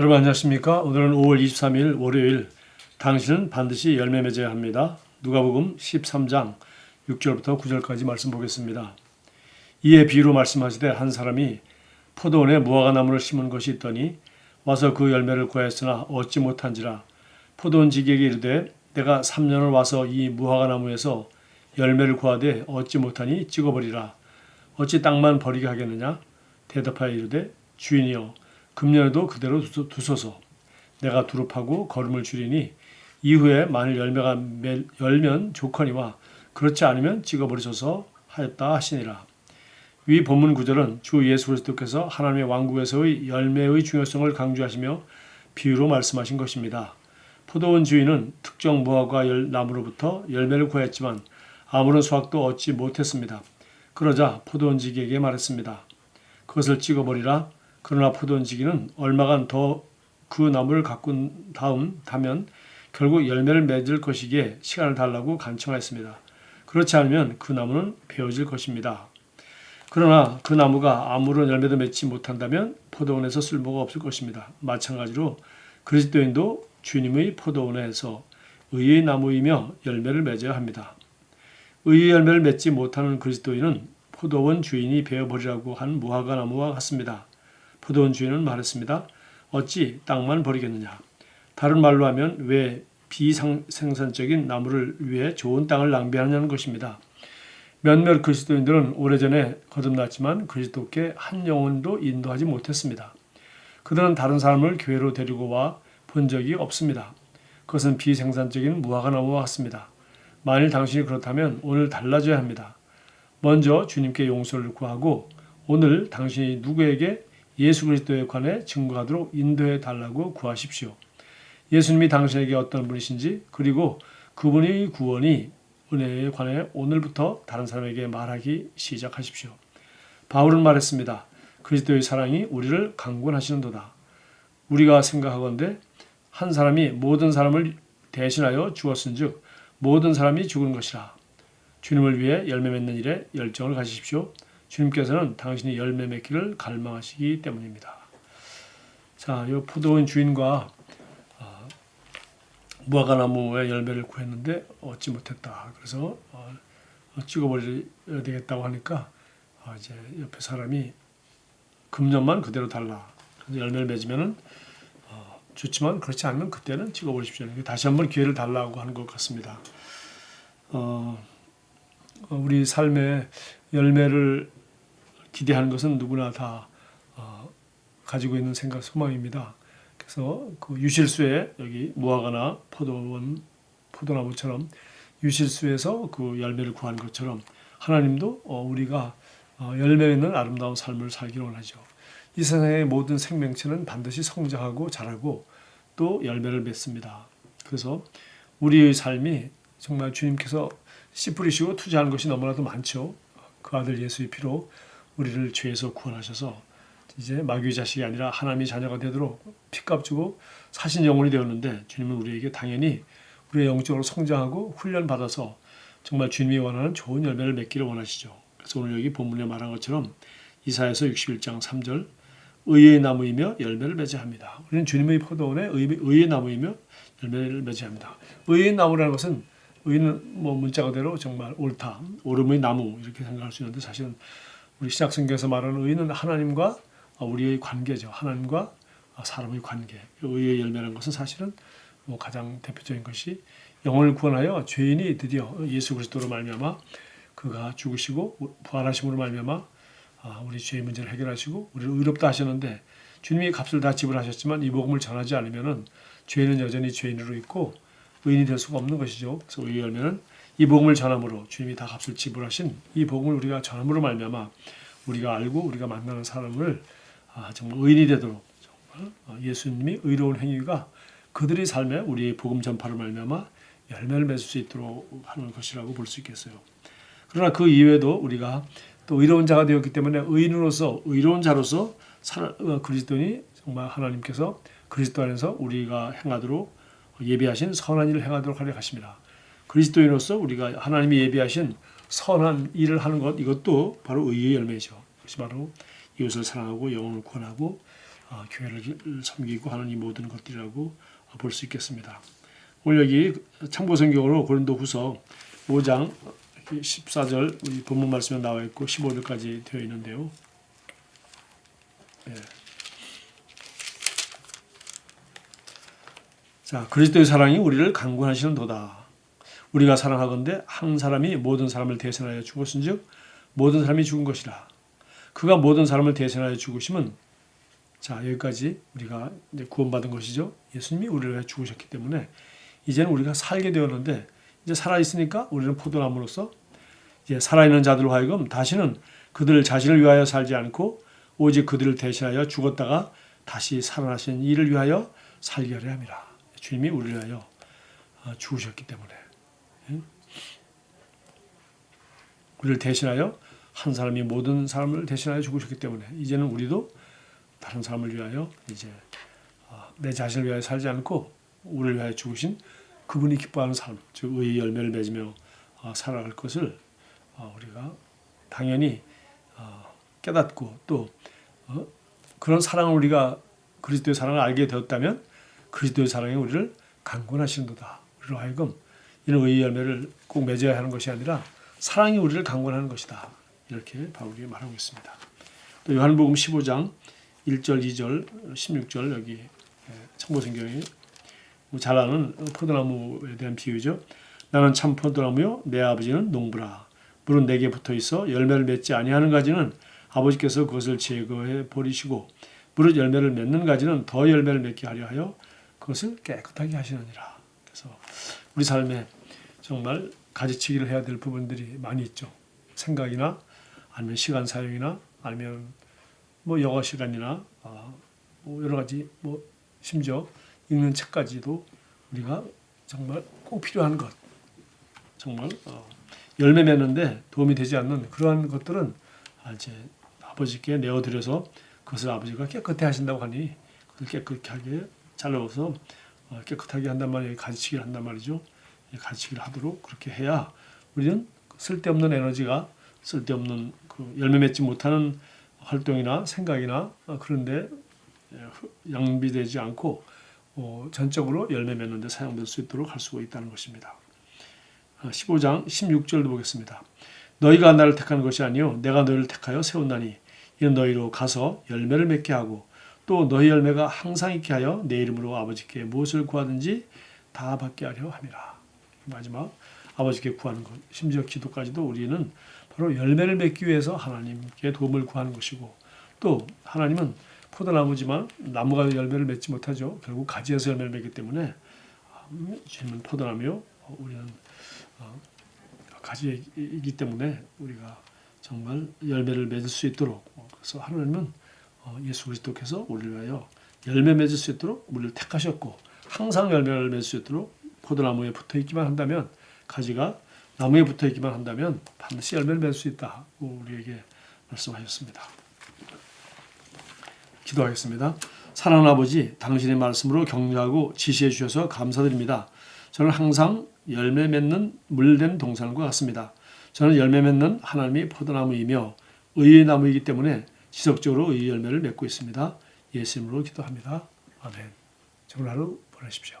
여러분 안녕하십니까? 오늘은 5월 23일 월요일 당신은 반드시 열매 맺어야 합니다. 누가복음 13장 6절부터 9절까지 말씀 보겠습니다. 이에 비유로 말씀하시되 한 사람이 포도원에 무화과 나무를 심은 것이 있더니 와서 그 열매를 구하였으나 얻지 못한지라 포도원 지기에게 이르되 내가 3년을 와서 이 무화과 나무에서 열매를 구하되 얻지 못하니 찍어버리라 어찌 땅만 버리게 하겠느냐 대답하여 이르되 주인이여 금년에도 그대로 두소- 두소서 내가 두릅하고 걸음을 줄이니 이후에 만일 열매가 매- 열면 좋거니와 그렇지 않으면 찍어버리소서 하였다 하시니라 위 본문 구절은 주 예수 그리스도께서 하나님의 왕국에서의 열매의 중요성을 강조하시며 비유로 말씀하신 것입니다. 포도원 주인은 특정 무화과 열 나무로부터 열매를 구했지만 아무런 수확도 얻지 못했습니다. 그러자 포도원지기에게 말했습니다. 그것을 찍어버리라. 그러나 포도원지기는 얼마간 더 그 나무를 가꾼 다음 다면 결국 열매를 맺을 것이기에 시간을 달라고 간청하였습니다. 그렇지 않으면 그 나무는 베어질 것입니다. 그러나 그 나무가 아무런 열매도 맺지 못한다면 포도원에서 쓸모가 없을 것입니다. 마찬가지로 그리스도인도 주님의 포도원에서 의의 나무이며 열매를 맺어야 합니다. 의의 열매를 맺지 못하는 그리스도인은 포도원 주인이 베어버리라고 한 무화과 나무와 같습니다. 포도원 주인은 말했습니다. 어찌 땅만 버리겠느냐. 다른 말로 하면 왜 비생산적인 나무를 위해 좋은 땅을 낭비하느냐는 것입니다. 몇몇 그리스도인들은 오래전에 거듭났지만 그리스도께 한 영혼도 인도하지 못했습니다. 그들은 다른 사람을 교회로 데리고 와 본 적이 없습니다. 그것은 비생산적인 무화과 나무와 같습니다. 만일 당신이 그렇다면 오늘 달라져야 합니다. 먼저 주님께 용서를 구하고 오늘 당신이 누구에게 예수 그리스도에 관해 증거하도록 인도해 달라고 구하십시오. 예수님이 당신에게 어떤 분이신지 그리고 그분의 구원이 은혜에 관해 오늘부터 다른 사람에게 말하기 시작하십시오. 바울은 말했습니다. 그리스도의 사랑이 우리를 강권하시는도다. 우리가 생각하건대 한 사람이 모든 사람을 대신하여 죽었은즉 모든 사람이 죽은 것이라. 주님을 위해 열매 맺는 일에 열정을 가지십시오. 주님께서는 당신이 열매 맺기를 갈망하시기 때문입니다. 자, 이 포도원 주인과 아, 무화과 나무의 열매를 구했는데 얻지 못했다. 그래서 어, 찍어버려야 되겠다고 하니까 아, 이제 옆에 사람이 금년만 그대로 달라. 열매를 맺으면은 어, 좋지만 그렇지 않으면 그때는 찍어버리십시오. 다시 한번 기회를 달라고 하는 것 같습니다. 어, 어, 우리 삶의 열매를 기대하는 것은 누구나 다 어, 가지고 있는 생각, 소망입니다. 그래서 그 유실수에 여기 무화과나 포도원, 포도나무처럼 유실수에서 그 열매를 구하는 것처럼 하나님도 어, 우리가 어, 열매 맺는 아름다운 삶을 살기를 원하죠. 이 세상의 모든 생명체는 반드시 성장하고 자라고 또 열매를 맺습니다. 그래서 우리의 삶이 정말 주님께서 씨 뿌리시고 투자하는 것이 너무나도 많죠. 그 아들 예수의 피로 우리를 죄에서 구원하셔서 이제 마귀의 자식이 아니라 하나님의 자녀가 되도록 피값 주고 사신 영혼이 되었는데 주님은 우리에게 당연히 우리의 영적으로 성장하고 훈련 받아서 정말 주님이 원하는 좋은 열매를 맺기를 원하시죠. 그래서 오늘 여기 본문에 말한 것처럼 이사야서 61장 3절 의의 나무이며 열매를 맺어야 합니다. 우리는 주님의 포도원에 의, 의의 나무이며 열매를 맺어야 합니다. 의의 나무라는 것은 의는 뭐 문자 그대로 정말 옳다, 옳음의 나무 이렇게 생각할 수 있는데 사실은 우리 시작 성경에서 말하는 의는 하나님과 우리의 관계죠. 하나님과 사람의 관계. 의의 열매라는 것은 사실은 뭐 가장 대표적인 것이 영혼을 구원하여 죄인이 드디어 예수 그리스도로 말미암아 그가 죽으시고 부활하심으로 말미암아 아, 우리 죄의 문제를 해결하시고 우리를 의롭다 하셨는데 주님이 값을 다 지불하셨지만 이 복음을 전하지 않으면은 죄인은 여전히 죄인으로 있고 의인이 될 수가 없는 것이죠. 그래서 의의 열매는 이 복음을 전함으로 주님이 다 값을 지불하신 이 복음을 우리가 전함으로 말미암아 우리가 알고 우리가 만나는 사람을 아, 정말 의인이 되도록 정말 아, 예수님이 의로운 행위가 그들의 삶에 우리의 복음 전파를 말미암아 열매를 맺을 수 있도록 하는 것이라고 볼 수 있겠어요. 그러나 그 이외에도 우리가 또 의로운 자가 되었기 때문에 의인으로서 의로운 자로서 살, 어, 그리스도니 정말 하나님께서 그리스도 안에서 우리가 행하도록 예비하신 선한 일을 행하도록 하려 하십니다. 그리스도인으로서 우리가 하나님이 예비하신 선한 일을 하는 것 이것도 바로 의의 열매죠. 그것이 바로 이웃을 사랑하고 영혼을 구원하고 어, 교회를 섬기고 하는 이 모든 것들이라고 볼수 있겠습니다. 오늘 여기 참고 성경으로 고린도후서 5장 14절 우리 본문 말씀에 나와 있고 15절까지 되어 있는데요. 예. 자, 그리스도의 사랑이 우리를 강구하시는 도다. 우리가 사랑하건대 한 사람이 모든 사람을 대신하여 죽었은즉 모든 사람이 죽은 것이라. 그가 모든 사람을 대신하여 죽으심은 자 여기까지 우리가 이제 구원받은 것이죠. 예수님이 우리를 위해 죽으셨기 때문에 이제는 우리가 살게 되었는데 이제 살아 있으니까 우리는 포도나무로서 이제 살아 있는 자들로 하여금 다시는 그들 자신을 위하여 살지 않고 오직 그들을 대신하여 죽었다가 다시 살아나신 이를 위하여 살게 하려 함이라. 주님이 우리를 위하여 어, 죽으셨기 때문에 응? 우리를 대신하여 한 사람이 모든 사람을 대신하여 죽으셨기 때문에 이제는 우리도 다른 사람을 위하여 이제 어, 내 자신을 위하여 살지 않고 우리를 위하여 죽으신 그분이 기뻐하는 삶, 즉 의의 열매를 맺으며 어, 살아갈 것을 어, 우리가 당연히 깨닫고 또 그런 사랑을 우리가 그리스도의 사랑을 알게 되었다면 그리스도의 사랑이 우리를 강권하시는도다. 우리로 하여금 이런 의의 열매를 꼭 맺어야 하는 것이 아니라 사랑이 우리를 강권하는 것이다. 이렇게 바울이 말하고 있습니다. 또 요한복음 15장 1절, 2절, 16절 여기 참고성경에 뭐잘 아는 포도나무에 대한 비유죠. 나는 참 포도나무요 내 아버지는 농부라. 물은 내게 붙어 있어 열매를 맺지 아니하는 가지는 아버지께서 그것을 제거해 버리시고 무릇 열매를 맺는 가지는 더 열매를 맺게 하려 하여 그것을 깨끗하게 하시느니라. 그래서 우리 삶에 정말 가지치기를 해야 될 부분들이 많이 있죠. 생각이나 아니면 시간 사용이나 아니면 뭐 여가 시간이나 아, 뭐 여러 가지 뭐 심지어 읽는 책까지도 우리가 정말 꼭 필요한 것 정말 어, 열매 맺는데 도움이 되지 않는 그러한 것들은 아, 이제 아버지께 내어드려서 그것을 아버지가 깨끗해 하신다고 하니 그걸 깨끗하게 잘라서 어, 깨끗하게 한단 말이에요. 가지치기를 한단 말이죠. 가지치기를 하도록 그렇게 해야 우리는 쓸데없는 에너지가 쓸데없는 그 열매 맺지 못하는 활동이나 생각이나 어, 그런데 양비되지 않고 어, 전적으로 열매 맺는 데 사용될 수 있도록 할 수가 있다는 것입니다. 15장 16절도 보겠습니다. 너희가 나를 택한 것이 아니요 내가 너희를 택하여 세운다니 이는 너희로 가서 열매를 맺게 하고 또 너희 열매가 항상 있게 하여 내 이름으로 아버지께 무엇을 구하든지 다 받게 하려 함이라. 마지막 아버지께 구하는 것 심지어 기도까지도 우리는 바로 열매를 맺기 위해서 하나님께 도움을 구하는 것이고 또 하나님은 포도나무지만 나무가 열매를 맺지 못하죠. 결국 가지에서 열매를 맺기 때문에 주님은 포도나무요. 우리는 어, 가지이기 때문에 우리가 정말 열매를 맺을 수 있도록 그래서 하나님은 어, 예수 그리스도께서 우리를 위하여 열매 맺을 수 있도록 우리를 택하셨고 항상 열매를 맺을 수 있도록 포도나무에 붙어 있기만 한다면 가지가 나무에 붙어 있기만 한다면 반드시 열매를 맺을 수 있다. 우리에게 말씀하셨습니다. 기도하겠습니다. 사랑하는 아버지, 당신의 말씀으로 격려하고 지시해 주셔서 감사드립니다. 저는 항상 열매 맺는 물된 동산과 같습니다. 저는 열매 맺는 하나님이 포도나무이며 의의 나무이기 때문에 지속적으로 의 열매를 맺고 있습니다. 예수님으로 기도합니다. 아멘. 좋은 하루 보내십시오.